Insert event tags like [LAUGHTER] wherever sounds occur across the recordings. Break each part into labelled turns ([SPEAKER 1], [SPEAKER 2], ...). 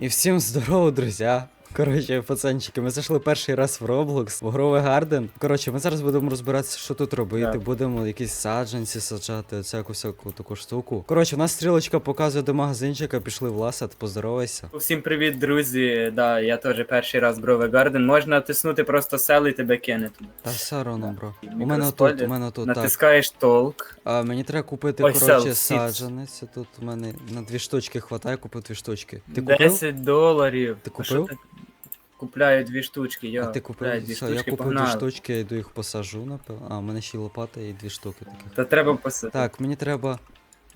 [SPEAKER 1] І всім здорово, друзі! Коротше, пацанчики, ми зайшли перший раз в Roblox, в Гровий Гарден. Коротше, ми зараз будемо розбиратися, що тут робити.
[SPEAKER 2] Так.
[SPEAKER 1] Будемо якісь саджанці саджати, всяку всяку таку штуку. Коротше, у нас стрілочка показує до магазинчика, пішли в Ласад, поздоровайся.
[SPEAKER 2] Всім привіт, друзі. Да, я теж перший раз Брове Гарден. Можна тиснути просто сел і тебе кине туди.
[SPEAKER 1] Та все одно, бро. У мене тут, у мене тут так.
[SPEAKER 2] Натискаєш толк.
[SPEAKER 1] А, мені треба купити,
[SPEAKER 2] Ой,
[SPEAKER 1] коротше, саджанець. Тут у мене на дві штучки хватає, купив дві штучки. Ти купив?
[SPEAKER 2] 10 доларів.
[SPEAKER 1] Ти купив?
[SPEAKER 2] Купляю дві штучки, я
[SPEAKER 1] А ти
[SPEAKER 2] купляю
[SPEAKER 1] купив?
[SPEAKER 2] дві
[SPEAKER 1] Все, я
[SPEAKER 2] штучки,
[SPEAKER 1] купив
[SPEAKER 2] погнали.
[SPEAKER 1] дві штучки, я йду їх посажу, напевно. А, у мене ще й лопата і дві штуки таких.
[SPEAKER 2] Та треба посадити.
[SPEAKER 1] Так, мені треба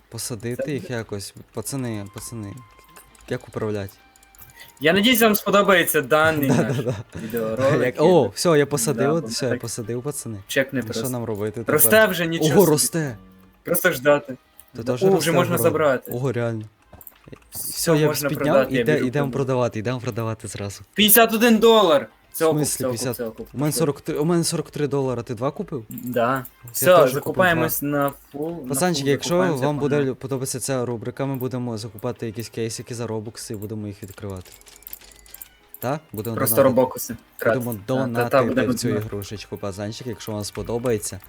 [SPEAKER 1] посадити їх якось. Пацани, пацани. Як управляти?
[SPEAKER 2] Я надіюсь, вам сподобається даний [LAUGHS] наш
[SPEAKER 1] Да-да-да.
[SPEAKER 2] відеоролик.
[SPEAKER 1] О, все, я посадив,
[SPEAKER 2] бо
[SPEAKER 1] все, я
[SPEAKER 2] так-
[SPEAKER 1] посадив, пацани.
[SPEAKER 2] Чекни
[SPEAKER 1] Ну, Що
[SPEAKER 2] просто.
[SPEAKER 1] нам робити? тепер?
[SPEAKER 2] Росте вже нічого.
[SPEAKER 1] Ого,
[SPEAKER 2] собі.
[SPEAKER 1] росте.
[SPEAKER 2] Просто ждати.
[SPEAKER 1] Ти
[SPEAKER 2] Да,
[SPEAKER 1] теж
[SPEAKER 2] О,
[SPEAKER 1] росте
[SPEAKER 2] вже можна
[SPEAKER 1] огород?
[SPEAKER 2] забрати.
[SPEAKER 1] Ого, реально.
[SPEAKER 2] Все,
[SPEAKER 1] я
[SPEAKER 2] можна
[SPEAKER 1] підняв,
[SPEAKER 2] продати, я
[SPEAKER 1] іде,
[SPEAKER 2] біжу
[SPEAKER 1] ідемо продавати, йдемо продавати зразу.
[SPEAKER 2] 51 долар. Це
[SPEAKER 1] В
[SPEAKER 2] окуп,
[SPEAKER 1] смислі
[SPEAKER 2] це окуп,
[SPEAKER 1] 50?
[SPEAKER 2] це окуп.
[SPEAKER 1] У мене 43, у мене 43 долара, ти два купив?
[SPEAKER 2] Да. Все, закупаємось на фул.
[SPEAKER 1] Пацанчики, якщо вам буде подобатися ця рубрика, ми будемо закупати якісь кейсики за робокси і будемо їх відкривати. Так? Будемо
[SPEAKER 2] Просто
[SPEAKER 1] донатити.
[SPEAKER 2] робокуси.
[SPEAKER 1] Будемо
[SPEAKER 2] Та, та,
[SPEAKER 1] донатити
[SPEAKER 2] будемо
[SPEAKER 1] в цю ігрушечку, пацанчики, якщо вам сподобається.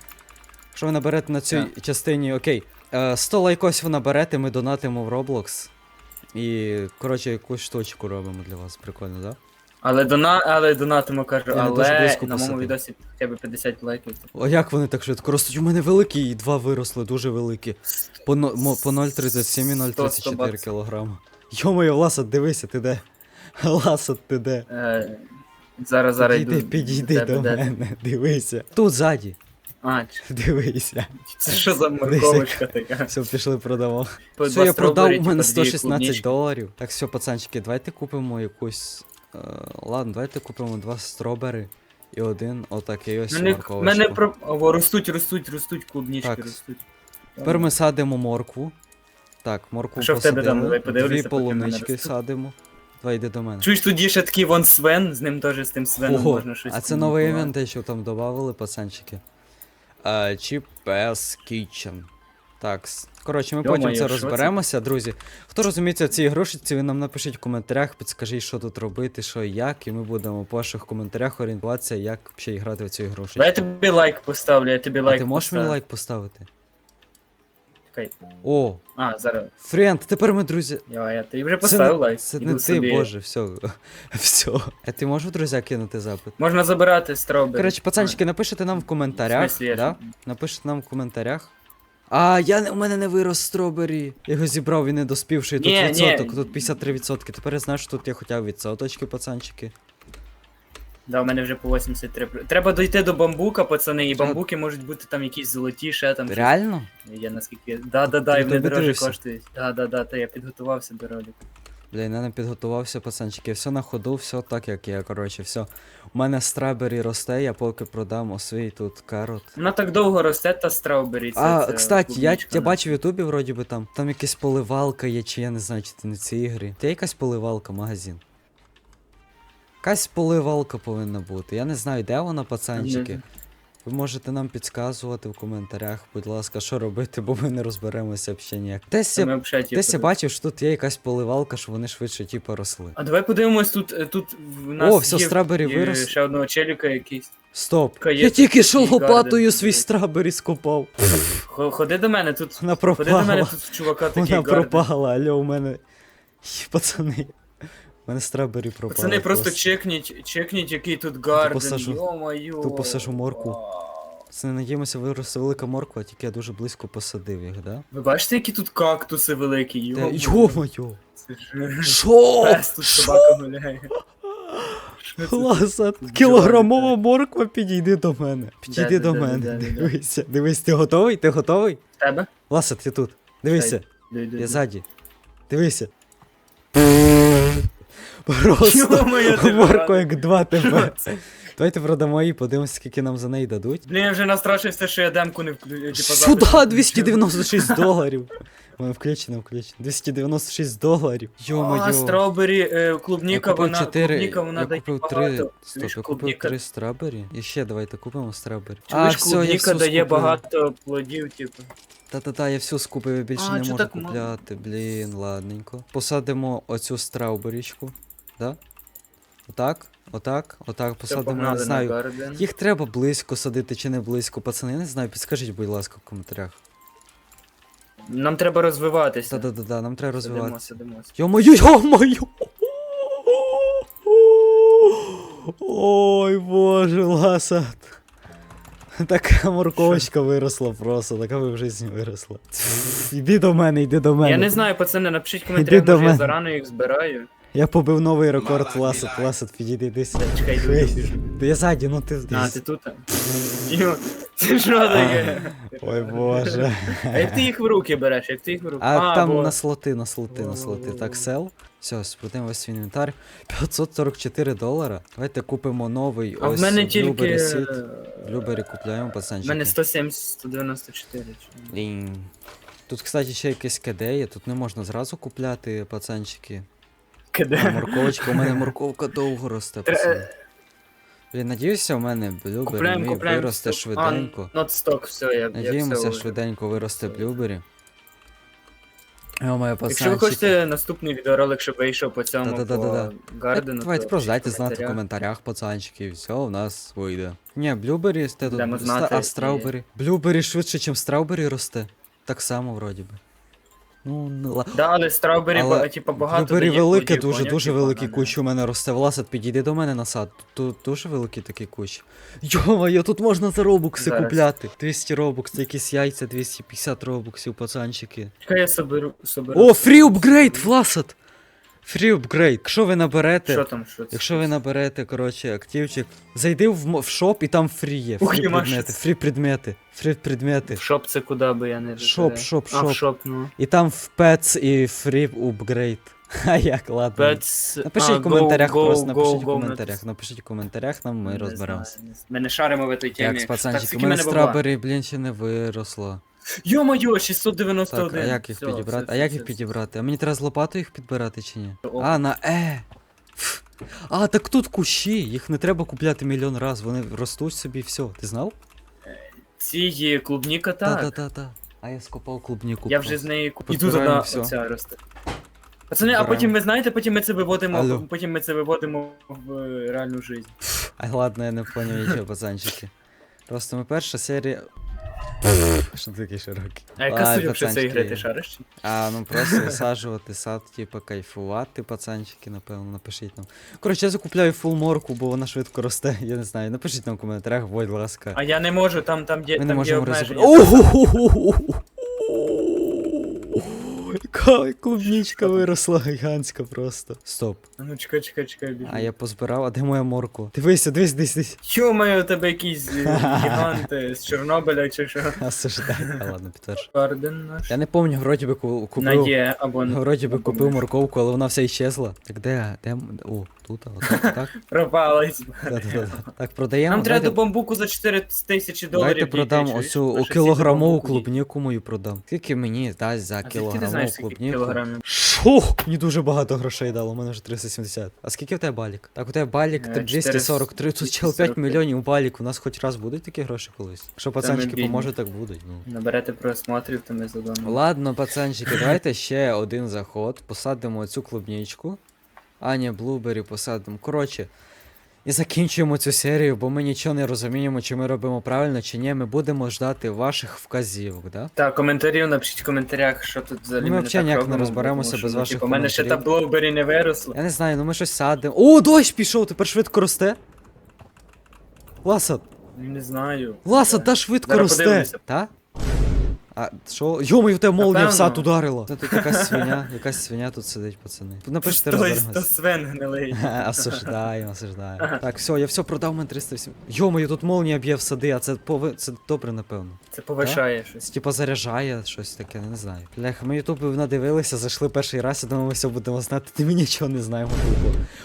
[SPEAKER 1] Якщо ви наберете на цій частині, окей, е, 100 лайкосів наберете, ми донатимо в Roblox. І, коротше, якусь штучку робимо для вас. Прикольно, так? Да?
[SPEAKER 2] Але дона, але донатимо кажу,
[SPEAKER 1] Я не дуже
[SPEAKER 2] але
[SPEAKER 1] близько
[SPEAKER 2] на моєму відосі хоча б 50 лайків.
[SPEAKER 1] О, як вони так швидко ростуть? У мене великі, і два виросли, дуже великі. По, но- мо- по 0,37 і 0,34
[SPEAKER 2] баксів.
[SPEAKER 1] кілограма. Йо-моє, Ласад, дивися, ти де? [LAUGHS] Ласад, ти де?
[SPEAKER 2] Е, зараз зараз
[SPEAKER 1] Підійди,
[SPEAKER 2] йду.
[SPEAKER 1] підійди
[SPEAKER 2] тебе,
[SPEAKER 1] до
[SPEAKER 2] де
[SPEAKER 1] мене, дивися. Тут ззаді,
[SPEAKER 2] А, [LAUGHS] ч-
[SPEAKER 1] дивися.
[SPEAKER 2] це що за морковочка така?
[SPEAKER 1] Все, пішли продамо.
[SPEAKER 2] По
[SPEAKER 1] Все,
[SPEAKER 2] два
[SPEAKER 1] я продав,
[SPEAKER 2] стробері,
[SPEAKER 1] у мене
[SPEAKER 2] типа, дві
[SPEAKER 1] 116
[SPEAKER 2] клубнички.
[SPEAKER 1] доларів. Так, все, пацанчики, давайте купимо якусь. Е, ладно, давайте купимо два стробери і один отакий ось
[SPEAKER 2] Мене,
[SPEAKER 1] морковочку.
[SPEAKER 2] мене про... О, ростуть, ростуть, ростуть клубнички,
[SPEAKER 1] Так.
[SPEAKER 2] ростуть.
[SPEAKER 1] Тепер ми садимо моркву. Так, моркву
[SPEAKER 2] що в тебе
[SPEAKER 1] посадили.
[SPEAKER 2] там? Давай подивлюся,
[SPEAKER 1] Дві
[SPEAKER 2] поки в мене
[SPEAKER 1] полунички
[SPEAKER 2] ростуть.
[SPEAKER 1] садимо. Давай йди до мене.
[SPEAKER 2] Чуєш, тут є ще такий вон Свен, з ним теж з тим Свеном
[SPEAKER 1] Ого,
[SPEAKER 2] можна щось.
[SPEAKER 1] а це новий
[SPEAKER 2] комунікувати.
[SPEAKER 1] івент, те, що там додавали, пацанчики. Cheap Pass Kitchen. Так, коротше, ми
[SPEAKER 2] Йо-моє,
[SPEAKER 1] потім це
[SPEAKER 2] розберемося, це?
[SPEAKER 1] друзі. Хто розуміється в цій ігрушечці, ви нам напишіть в коментарях, підскажіть, що тут робити, що і як, і ми будемо по ваших коментарях орієнтуватися, як ще грати в цю ігрушечку.
[SPEAKER 2] Я тобі лайк поставлю, я тобі
[SPEAKER 1] а ти можеш мені лайк поставити?
[SPEAKER 2] Чекай.
[SPEAKER 1] О,
[SPEAKER 2] А, зараз.
[SPEAKER 1] френд, тепер ми друзі.
[SPEAKER 2] Я, я ти вже поставив лайк.
[SPEAKER 1] Це
[SPEAKER 2] Іду
[SPEAKER 1] не ти,
[SPEAKER 2] собі.
[SPEAKER 1] боже, все. [LAUGHS] все. А ти можеш, друзі, кинути запит?
[SPEAKER 2] Можна забирати стробері.
[SPEAKER 1] Коротше, пацанчики, напишите нам в
[SPEAKER 2] В
[SPEAKER 1] коментарях.
[SPEAKER 2] смислі, я
[SPEAKER 1] да?
[SPEAKER 2] ж-
[SPEAKER 1] Напишіть нам в коментарях. А, я не- у мене не вирос стробері. Я його зібрав, він не доспівший. Тут
[SPEAKER 2] Ні, ні.
[SPEAKER 1] відсоток, тут 53%. Тепер я знаю, що тут я б відсоточки, пацанчики.
[SPEAKER 2] Да, у мене вже по 83. Треба дойти до бамбука, пацани, і бамбуки можуть бути там якісь золоті, ще там.
[SPEAKER 1] Реально?
[SPEAKER 2] Я наскільки. Да, да, да, і вони
[SPEAKER 1] тобі
[SPEAKER 2] дорожче
[SPEAKER 1] дивишся?
[SPEAKER 2] коштують. Да, да, да, та я підготувався до ролику.
[SPEAKER 1] Бля, я не підготувався, пацанчики. Все на ходу, все так, як я, коротше, все. У мене страбері росте, я поки продам освій тут карот.
[SPEAKER 2] Вона так довго росте, та страубері. Це,
[SPEAKER 1] А,
[SPEAKER 2] це
[SPEAKER 1] кстати, я,
[SPEAKER 2] клубничка,
[SPEAKER 1] я
[SPEAKER 2] да.
[SPEAKER 1] бачив в Ютубі вроді би там. Там якась поливалка є, чи я не знаю, чи це не ці ігри. Це якась поливалка, магазин. Якась поливалка повинна бути. Я не знаю, де вона, пацанчики. Ви можете нам підказувати в коментарях, будь ласка, що робити, бо ми не розберемося взагалі ніяк. Десь я, десь я бачив, що тут є якась поливалка, що вони швидше типу росли.
[SPEAKER 2] А давай подивимось тут. е, Тут в нас
[SPEAKER 1] О, все,
[SPEAKER 2] є,
[SPEAKER 1] страбері
[SPEAKER 2] є
[SPEAKER 1] вирос.
[SPEAKER 2] ще одного челіка якийсь.
[SPEAKER 1] Стоп!
[SPEAKER 2] Така
[SPEAKER 1] Я тільки що лопатою свій страбері скопав.
[SPEAKER 2] Ходи до мене, тут.
[SPEAKER 1] Вона
[SPEAKER 2] Ходи до мене, тут чувака такий
[SPEAKER 1] Вона пропала, алло, у мене. Пацани. Мене страбері пропали.
[SPEAKER 2] Пацани, просто чекніть, чекніть, який тут гарден.
[SPEAKER 1] посажу-
[SPEAKER 2] Йо-моє.
[SPEAKER 1] ту посажу моркву.
[SPEAKER 2] Вау.
[SPEAKER 1] Пацани, надіємося, виросте велика морква, тільки я дуже близько посадив їх, да?
[SPEAKER 2] Ви бачите, які тут кактуси великі?
[SPEAKER 1] Та,
[SPEAKER 2] Йо-моє. Це ж
[SPEAKER 1] Шо?
[SPEAKER 2] пес тут собака гуляє. Що це?
[SPEAKER 1] Класа, кілограмова морква, підійди до мене. Підійди до
[SPEAKER 2] Да-да-да-да-да-да.
[SPEAKER 1] мене. Дивися, дивись, ти готовий? Ти готовий?
[SPEAKER 2] В Тебе?
[SPEAKER 1] Ласа, ти тут. Дивися, я ззаді. Дивися. Просто як два тебе. Давайте продамо її, подивимося, скільки нам за неї дадуть.
[SPEAKER 2] Блін, я вже настрашився, що я демку не включу.
[SPEAKER 1] Сюда 296 доларів. Воно включено, включено. 296 доларів.
[SPEAKER 2] А,
[SPEAKER 1] Йо-моє.
[SPEAKER 2] стробері, е, клубніка, вона,
[SPEAKER 1] 4,
[SPEAKER 2] клубніка, вона дає
[SPEAKER 1] купив
[SPEAKER 2] багато.
[SPEAKER 1] 3, стоп, я купив 3 страбері. І ще давайте купимо страбері.
[SPEAKER 2] Чуєш,
[SPEAKER 1] все,
[SPEAKER 2] клубніка дає багато плодів, типу.
[SPEAKER 1] Та-та-та, я всю скупив, я більше
[SPEAKER 2] А,
[SPEAKER 1] не
[SPEAKER 2] чо
[SPEAKER 1] можу
[SPEAKER 2] так мало?
[SPEAKER 1] купляти. Блін, ладненько. Посадимо оцю страуберічку. Да? Отак, отак, отак
[SPEAKER 2] Все,
[SPEAKER 1] посадимо, не знаю. Їх треба близько садити чи не близько, пацани, я не знаю, підскажіть, будь ласка, в коментарях.
[SPEAKER 2] Нам треба розвиватися.
[SPEAKER 1] Та-да-да-да, нам треба розвиватися.
[SPEAKER 2] сидимо.
[SPEAKER 1] Йо-моє, йо-моє! Ой, боже, ласат. [LAUGHS] Така морковочка виросла просто, така ви в житті виросла. Іди до мене, йди до мене.
[SPEAKER 2] Я не знаю, пацани, напишіть в коментарях,
[SPEAKER 1] Іди до
[SPEAKER 2] може я
[SPEAKER 1] мене.
[SPEAKER 2] зарано їх збираю.
[SPEAKER 1] Я побив новий рекорд, Ласат, Ласат, підійди, йди сюди.
[SPEAKER 2] Чекай, йду.
[SPEAKER 1] Та я ззаді, ну ти.
[SPEAKER 2] А, ти тут? Йо, Це що таке?
[SPEAKER 1] Ой, боже.
[SPEAKER 2] А як ти їх в руки береш? Як ти їх в руки?
[SPEAKER 1] А, там
[SPEAKER 2] бо-
[SPEAKER 1] на слоти, на слоти, на слоти. Так, сел. Все, спрутимо весь свій інвентар. 544 долара. Давайте купимо новий.
[SPEAKER 2] А в
[SPEAKER 1] ось
[SPEAKER 2] мене тільки...
[SPEAKER 1] Blueberry Seed.
[SPEAKER 2] е,
[SPEAKER 1] Блюбері купляємо,
[SPEAKER 2] пацанчики.
[SPEAKER 1] пацанчики.
[SPEAKER 2] мене 170, 194. чи-
[SPEAKER 1] Блін. Тут, кстати, ще якесь КД є, тут не можна зразу купляти, пацанчики.
[SPEAKER 2] Киде?
[SPEAKER 1] Морковочка, у мене морковка довго росте,
[SPEAKER 2] пацан.
[SPEAKER 1] пацани. Блін, надіюся, у мене блюбері
[SPEAKER 2] Купляємо,
[SPEAKER 1] мій
[SPEAKER 2] купляємо.
[SPEAKER 1] виросте швиденько.
[SPEAKER 2] Нотсток, все, я, я
[SPEAKER 1] Надіємося,
[SPEAKER 2] все вже.
[SPEAKER 1] швиденько виросте блюбері. О, моє
[SPEAKER 2] Якщо ви хочете наступний відеоролик, щоб вийшов по цьому
[SPEAKER 1] Да-да-да-да-да.
[SPEAKER 2] Гардену,
[SPEAKER 1] Давайте
[SPEAKER 2] то
[SPEAKER 1] просто дайте знати в
[SPEAKER 2] коментарях.
[SPEAKER 1] пацанчики, і все у нас вийде. Ні, блюбері сте тут. Ста- а
[SPEAKER 2] і-
[SPEAKER 1] страубері. Блюбері швидше, ніж страубері росте. Так само, вроді би. Ну, не ла.
[SPEAKER 2] Да, але страубері,
[SPEAKER 1] Але
[SPEAKER 2] типа, багато
[SPEAKER 1] Блюбері
[SPEAKER 2] дає
[SPEAKER 1] велике,
[SPEAKER 2] плодів,
[SPEAKER 1] дуже
[SPEAKER 2] поняв,
[SPEAKER 1] дуже
[SPEAKER 2] типа,
[SPEAKER 1] великий
[SPEAKER 2] на-
[SPEAKER 1] кущ у мене росте. Власад, підійди до мене на сад. Тут дуже великий такий кущ. Йо-моє, тут можна за робукси
[SPEAKER 2] Зараз.
[SPEAKER 1] купляти. 200 робукс, якісь яйця, 250 робуксів, пацанчики.
[SPEAKER 2] Чекай, я соберу, соберу.
[SPEAKER 1] О, фрі апгрейд, Власат! Фрі апгрейд. Якщо ви наберете.
[SPEAKER 2] Що там, що це?
[SPEAKER 1] Якщо ви наберете, коротше, активчик, зайди в, в шоп і там фрі є.
[SPEAKER 2] Ух,
[SPEAKER 1] Фрі
[SPEAKER 2] єма,
[SPEAKER 1] предмети,
[SPEAKER 2] що
[SPEAKER 1] фрі предмети, фрі предмети.
[SPEAKER 2] В шоп це куди би я не
[SPEAKER 1] Шоп,
[SPEAKER 2] розумію.
[SPEAKER 1] шоп,
[SPEAKER 2] А, в
[SPEAKER 1] шоп.
[SPEAKER 2] шоп, ну.
[SPEAKER 1] І там в пец і фрі апгрейд. [LAUGHS] А як, ладно.
[SPEAKER 2] Pets...
[SPEAKER 1] Напишіть в коментарях
[SPEAKER 2] go,
[SPEAKER 1] просто, напишіть в коментарях. Напишіть в коментарях, нам ми розберемося.
[SPEAKER 2] Ми не шаримо в цій темі.
[SPEAKER 1] Як з
[SPEAKER 2] Так,
[SPEAKER 1] пацанчики, у
[SPEAKER 2] скільки
[SPEAKER 1] мене
[SPEAKER 2] мене бабла?
[SPEAKER 1] страбері, блін, ще не виросло.
[SPEAKER 2] Йо-моє, 691.
[SPEAKER 1] Так, а як їх
[SPEAKER 2] Все,
[SPEAKER 1] підібрати?
[SPEAKER 2] все,
[SPEAKER 1] А як
[SPEAKER 2] все,
[SPEAKER 1] їх
[SPEAKER 2] все.
[SPEAKER 1] підібрати? А мені треба з лопатою їх підбирати чи ні?
[SPEAKER 2] О.
[SPEAKER 1] А, на Е. Ф. А, так тут кущі, їх не треба купляти мільйон раз, вони ростуть собі, все. Ти знав?
[SPEAKER 2] Ці є клубніка, так.
[SPEAKER 1] Та-та-та-та. А я скопав клубніку.
[SPEAKER 2] Я вже з неї купив. І тут
[SPEAKER 1] Позбираємо
[SPEAKER 2] одна
[SPEAKER 1] всьо.
[SPEAKER 2] оця росте. Пацани, а потім ви знаєте, потім ми це виводимо,
[SPEAKER 1] Алло.
[SPEAKER 2] потім ми це виводимо в е, реальну життя.
[SPEAKER 1] Ай, ладно, я не поняв нічого, пацанчики. Просто ми перша серія. Що ти такий широкий?
[SPEAKER 2] А яка
[SPEAKER 1] Ай,
[SPEAKER 2] суть цієї гри, ти шариш? чи?
[SPEAKER 1] А, ну просто висаджувати сад, типа кайфувати, пацанчики, напевно, напишіть нам. Коротше, я закупляю фул морку, бо вона швидко росте, я не знаю. Напишіть нам в коментарях, будь ласка.
[SPEAKER 2] А я не можу, там, там є,
[SPEAKER 1] Ми не
[SPEAKER 2] там є
[SPEAKER 1] можемо
[SPEAKER 2] обмеження.
[SPEAKER 1] Яка клубнічка виросла гігантська просто. Стоп.
[SPEAKER 2] А Ну чекай, чекай, чекай, біжу.
[SPEAKER 1] А я позбирав, а де моя морку? Дивися, дивись, дивись, дивись.
[SPEAKER 2] Йо-моє, у тебе якісь е, гіганти з Чорнобиля чи що? [LAUGHS]
[SPEAKER 1] Осуждай. А ладно, підтверджу.
[SPEAKER 2] Гарден наш.
[SPEAKER 1] Я не пам'ятаю, вроді би ку-
[SPEAKER 2] На
[SPEAKER 1] купив.
[SPEAKER 2] є або на-
[SPEAKER 1] Вроді би купив морковку, але вона вся іщезла. Так де? Де? м- О, тут, а отак, так? [LAUGHS]
[SPEAKER 2] Пропалась.
[SPEAKER 1] Да-да-да. Так, продаємо.
[SPEAKER 2] Нам треба до
[SPEAKER 1] давайте-
[SPEAKER 2] бамбуку за 4 тисячі доларів.
[SPEAKER 1] Давайте продам
[SPEAKER 2] дійти,
[SPEAKER 1] оцю
[SPEAKER 2] чуєш?
[SPEAKER 1] о,
[SPEAKER 2] Перше
[SPEAKER 1] кілограмову
[SPEAKER 2] сіти бамбуку
[SPEAKER 1] клубніку мою продам. Скільки мені дасть за
[SPEAKER 2] А звідки ти знаєш,
[SPEAKER 1] кілограмову
[SPEAKER 2] скільки
[SPEAKER 1] клубніку?
[SPEAKER 2] кілограмів?
[SPEAKER 1] Шо? Мені дуже багато грошей дало, у мене вже 370. А скільки в тебе балік? Так, у тебе балік
[SPEAKER 2] Е,
[SPEAKER 1] 243, тут чел 5
[SPEAKER 2] 445.
[SPEAKER 1] мільйонів балік, у нас хоч раз будуть такі гроші колись. Якщо пацанчики
[SPEAKER 2] бідні.
[SPEAKER 1] поможуть, так будуть. Ну.
[SPEAKER 2] Наберете просмотрів, то ми задумаємо.
[SPEAKER 1] Ладно, пацанчики, давайте ще один заход. Посадимо цю клубничку. А, ні, блубері посадимо. Коротше. І закінчуємо цю серію, бо ми нічого не розуміємо, чи ми робимо правильно, чи ні. Ми будемо ждати ваших вказівок, да?
[SPEAKER 2] Так, коментарів напишіть в коментарях, що тут взагалі
[SPEAKER 1] Ми
[SPEAKER 2] ми
[SPEAKER 1] взагалі ніяк не розберемося
[SPEAKER 2] тому
[SPEAKER 1] без
[SPEAKER 2] ну,
[SPEAKER 1] ваших
[SPEAKER 2] типу, У мене ще та блоубері не виросло.
[SPEAKER 1] Я не знаю, ну ми щось садимо. О, дощ пішов, тепер швидко росте. Ласад,
[SPEAKER 2] Не знаю.
[SPEAKER 1] Ласад, та швидко
[SPEAKER 2] Зараз
[SPEAKER 1] росте. Та? А що? Йомою, в тебе молнія в сад ударила. Це тут якась свиня, якась свиня тут сидить, пацани. Напишіть,
[SPEAKER 2] Той, то
[SPEAKER 1] розберемося.
[SPEAKER 2] Свен гнилий. [LAUGHS]
[SPEAKER 1] Осуждаємо, осуждаємо. Так, все, я все продав, у мене 308. Йомою, тут молнія б'є в сади, а це пови... це добре, напевно.
[SPEAKER 2] Це повишає щось.
[SPEAKER 1] Типа заряджає щось таке, не знаю. Блях, ми ютуб надивилися, зайшли перший раз, і думали, все будемо знати. Ти ми нічого не знаємо.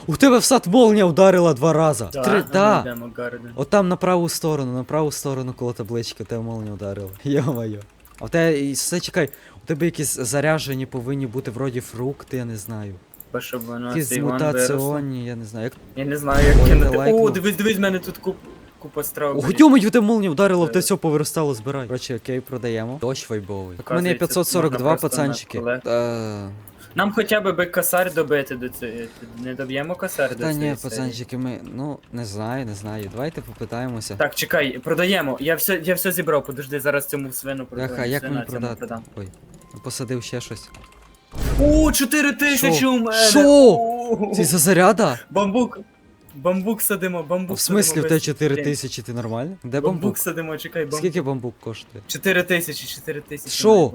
[SPEAKER 1] У тебе в сад молнія ударила два рази.
[SPEAKER 2] Да,
[SPEAKER 1] Три,
[SPEAKER 2] ми
[SPEAKER 1] да.
[SPEAKER 2] йдемо
[SPEAKER 1] От там на праву сторону, на праву сторону коло таблички, у тебе молнія ударила. [LAUGHS] Йо-моє. А в тебе все чекай, у тебе якісь заряжені повинні бути вроді фрукти, я не знаю.
[SPEAKER 2] Бо щоб воно
[SPEAKER 1] Якісь
[SPEAKER 2] цей вон виросло.
[SPEAKER 1] мутаціонні, я не знаю. Як...
[SPEAKER 2] Я не знаю, як
[SPEAKER 1] Ой,
[SPEAKER 2] кинути.
[SPEAKER 1] лайкнув.
[SPEAKER 2] О, дивись, дивись, в мене тут куп. купа страв.
[SPEAKER 1] Ох, дьому, де молнія вдарило, в те
[SPEAKER 2] Е.
[SPEAKER 1] все повиростало, збирай. Короче, окей, продаємо. Дощ вайбовий. Так, у мене є
[SPEAKER 2] Оказується,
[SPEAKER 1] 542
[SPEAKER 2] просто
[SPEAKER 1] пацанчики.
[SPEAKER 2] Нам хоча б би косарь добити до цієї. Не доб'ємо косарь до
[SPEAKER 1] Та
[SPEAKER 2] цієї
[SPEAKER 1] ні, пацанчики, ми, ну, не знаю, не знаю. Давайте попитаємося.
[SPEAKER 2] Так, чекай, продаємо. Я все, я все зібрав, подожди, зараз цьому свину продам.
[SPEAKER 1] Бляха, як мені продати? Ой, посадив ще щось.
[SPEAKER 2] О, 4 тисячі у мене!
[SPEAKER 1] Що?
[SPEAKER 2] О,
[SPEAKER 1] Це за заряда?
[SPEAKER 2] Бамбук. Бамбук садимо, бамбук
[SPEAKER 1] В смислі в
[SPEAKER 2] без
[SPEAKER 1] 4
[SPEAKER 2] тінь.
[SPEAKER 1] тисячі, ти нормально? Де
[SPEAKER 2] Бамбук
[SPEAKER 1] бамбук?
[SPEAKER 2] садимо, чекай, бамбук.
[SPEAKER 1] Скільки бамбук коштує?
[SPEAKER 2] 4 тисячі, 4 тисячі.
[SPEAKER 1] Що?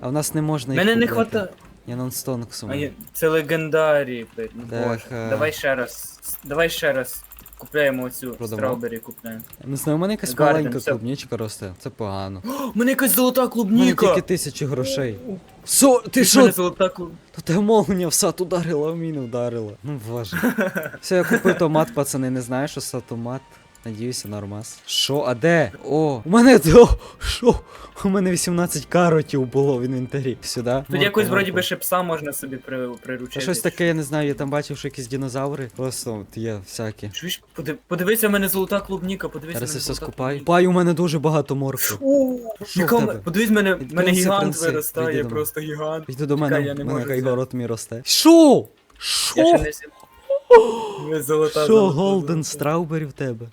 [SPEAKER 2] А
[SPEAKER 1] в нас не можна їх
[SPEAKER 2] Мене не хватає.
[SPEAKER 1] Я нонстонксом.
[SPEAKER 2] А я... Це легендарі, блядь, ну
[SPEAKER 1] Так,
[SPEAKER 2] боже.
[SPEAKER 1] е.
[SPEAKER 2] Давай ще раз. Давай ще раз. Купляємо оцю
[SPEAKER 1] Продамо.
[SPEAKER 2] страубері, купляємо.
[SPEAKER 1] Не знаю, у мене якась
[SPEAKER 2] Гарден,
[SPEAKER 1] маленька
[SPEAKER 2] все.
[SPEAKER 1] клубничка росте. Це погано.
[SPEAKER 2] О, [GASPS] у мене якась золота
[SPEAKER 1] У мене
[SPEAKER 2] клубніка!
[SPEAKER 1] тільки тисячі грошей. Со, ти
[SPEAKER 2] У
[SPEAKER 1] що?
[SPEAKER 2] золота клуб...
[SPEAKER 1] То те молния в сад ударила, а в міну вдарила. Ну боже. [LAUGHS] Все, я купив томат, пацани, не знаю, що це томат. Надіюся, нормас. Що, а де? О, у мене [LAUGHS] до. Що? У мене 18 каротів було в інвентарі. Сюди.
[SPEAKER 2] Тут якось вроді би ще пса можна собі при... приручити.
[SPEAKER 1] Щось таке, я не знаю, я там бачив, що якісь динозаври. Просто от є всякі.
[SPEAKER 2] Чуєш, Подив- подивися, в мене золота клубніка, подивися.
[SPEAKER 1] Зараз я все скупаю. Пай, у мене дуже багато.
[SPEAKER 2] О,
[SPEAKER 1] Що
[SPEAKER 2] яка? Подивись, мене,
[SPEAKER 1] Від
[SPEAKER 2] мене гігант
[SPEAKER 1] принци,
[SPEAKER 2] виростає,
[SPEAKER 1] мене.
[SPEAKER 2] просто гігант.
[SPEAKER 1] Йди до
[SPEAKER 2] Чекай,
[SPEAKER 1] мене,
[SPEAKER 2] я не
[SPEAKER 1] мене
[SPEAKER 2] можу
[SPEAKER 1] хай мій росте. Що? Що? [GASPS]
[SPEAKER 2] Золота,
[SPEAKER 1] Що,
[SPEAKER 2] золота,
[SPEAKER 1] Голден. Страубері в тебе?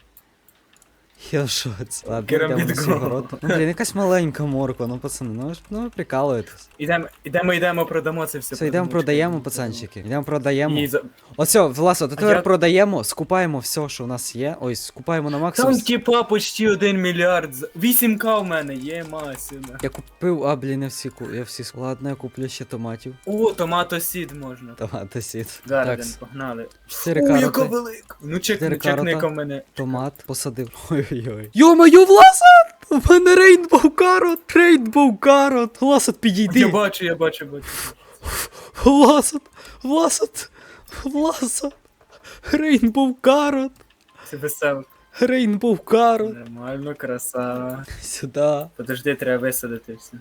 [SPEAKER 1] Я в шоці. Ладно,
[SPEAKER 2] Керамід
[SPEAKER 1] йдемо на город. Ну, блін, якась маленька морква, ну пацани, ну ви ж ну ви прикалуєтесь.
[SPEAKER 2] Ідемо, ідемо, йдемо, продамо це все.
[SPEAKER 1] Все, йдемо продаємо, пацанчики. Йдемо продаємо.
[SPEAKER 2] І за...
[SPEAKER 1] Оце, власне, то тепер
[SPEAKER 2] я-
[SPEAKER 1] продаємо, скупаємо все, що у нас є. Ой, скупаємо на максимум.
[SPEAKER 2] Там типа почти 1 мільярд. з- 8к в мене, є масіна.
[SPEAKER 1] Я купив, а блін, я всі ку- я всі ск- Ладно, я куплю ще томатів.
[SPEAKER 2] О, томато сід можна.
[SPEAKER 1] Томати сід.
[SPEAKER 2] Гарден, погнали.
[SPEAKER 1] 4
[SPEAKER 2] О, яка
[SPEAKER 1] кароти.
[SPEAKER 2] велика. Ну чек,
[SPEAKER 1] Чотири
[SPEAKER 2] чекни
[SPEAKER 1] карота.
[SPEAKER 2] в мене.
[SPEAKER 1] Томат посадив. Ой-ой-ой. Йо-моє, Власат! У мене рейнбоу карот! Рейнбоу карот! Власат,
[SPEAKER 2] Я бачу, я бачу, бачу.
[SPEAKER 1] Власат! Власат! Власат! Рейнбоу карот!
[SPEAKER 2] Це весело.
[SPEAKER 1] Рейнбоу карот!
[SPEAKER 2] Нормально, краса.
[SPEAKER 1] Сюда.
[SPEAKER 2] Подожди, треба висадити все.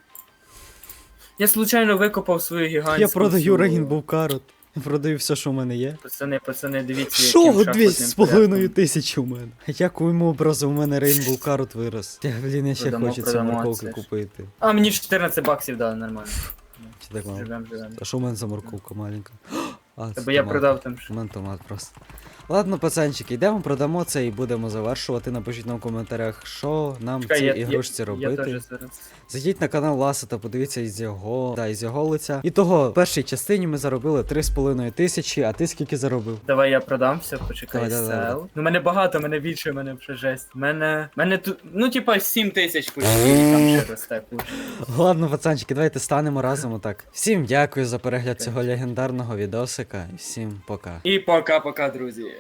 [SPEAKER 2] Я случайно викопав свою гігантську.
[SPEAKER 1] Я продаю
[SPEAKER 2] цю-
[SPEAKER 1] рейнбоу карот. Продаю все, що в мене є.
[SPEAKER 2] Пацани, пацани, дивіться,
[SPEAKER 1] Що?
[SPEAKER 2] яким
[SPEAKER 1] Дві
[SPEAKER 2] шахматним
[SPEAKER 1] з половиною тисячі у мене. Яким образом у мене Rainbow карот вирос? Я, блін, я ще
[SPEAKER 2] Продамо, продамо,
[SPEAKER 1] морковки
[SPEAKER 2] це ж.
[SPEAKER 1] купити.
[SPEAKER 2] А, мені 14 баксів дали, нормально.
[SPEAKER 1] Чи так мало?
[SPEAKER 2] Живем, живем.
[SPEAKER 1] А що у мене за морковка маленька? [GASPS] А, це
[SPEAKER 2] бо я
[SPEAKER 1] томат.
[SPEAKER 2] продав там
[SPEAKER 1] У мене томат просто. Ладно, пацанчики, йдемо, продамо це і будемо завершувати. Напишіть нам в коментарях, що нам в цій
[SPEAKER 2] я-
[SPEAKER 1] ігрушці
[SPEAKER 2] Я
[SPEAKER 1] робити.
[SPEAKER 2] зараз.
[SPEAKER 1] Зайдіть на канал Ласа та подивіться із його, да, із його лиця. І того, в першій частині ми заробили 3,5 тисячі, а ти скільки заробив?
[SPEAKER 2] Давай я продам все, почекай,
[SPEAKER 1] Давай, давай,
[SPEAKER 2] сел. Ну, мене багато, мене більше, мене вже жесть. Мене. Мене тут. Ну, типа 7 тисяч почти, там ще [LAUGHS] росте куча.
[SPEAKER 1] Ладно, пацанчики, давайте станемо разом отак. Всім дякую за перегляд цього легендарного відосика. Всім пока.
[SPEAKER 2] І пока-пока, друзі.